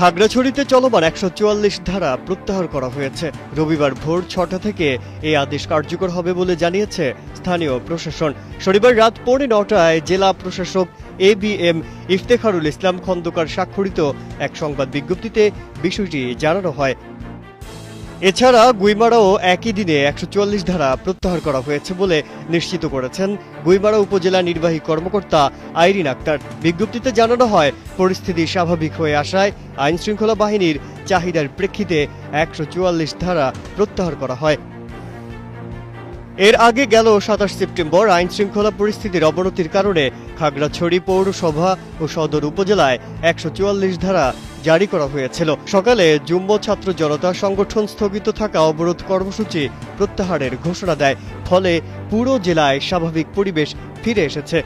খাগড়াছড়িতে চলমান একশো চুয়াল্লিশ ধারা প্রত্যাহার করা হয়েছে। রবিবার ভোর ছটা থেকে এই আদেশ কার্যকর হবে বলে জানিয়েছে স্থানীয় প্রশাসন। শনিবার রাত পৌনে নটায় জেলা প্রশাসক A B M Iftekharul Islam Khandakar স্বাক্ষরিত এক সংবাদ বিজ্ঞপ্তিতে বিষয়টি জানানো হয়। এছাড়া গুইমারাও একই দিনে একশো চুয়াল্লিশ ধারা প্রত্যাহার করা হয়েছে বলে নিশ্চিত করেছেন গুইমারা উপজেলা নির্বাহী কর্মকর্তা আইরিন আক্তার। বিজ্ঞপ্তিতে জানানো হয়, পরিস্থিতি স্বাভাবিক হয়ে আসায় আইনশৃঙ্খলা বাহিনীর চাহিদার প্রেক্ষিতে একশো চুয়াল্লিশ ধারা প্রত্যাহার করা হয়। এর আগে গেল সাতাশ সেপ্টেম্বর আইন শৃঙ্খলা পরিস্থিতির অবনতির কারণে খাগড়াছড়ি পৌরসভা ও সদর উপজেলায় একশো চুয়াল্লিশ ধারা জারি করা হয়েছিল। সকালে যুম্ব ছাত্র জনতা সংগঠন স্থগিত থাকা অবরোধ কর্মসূচি প্রত্যাহারের ঘোষণা দেয়। ফলে পুরো জেলায় স্বাভাবিক পরিবেশ ফিরে এসেছে।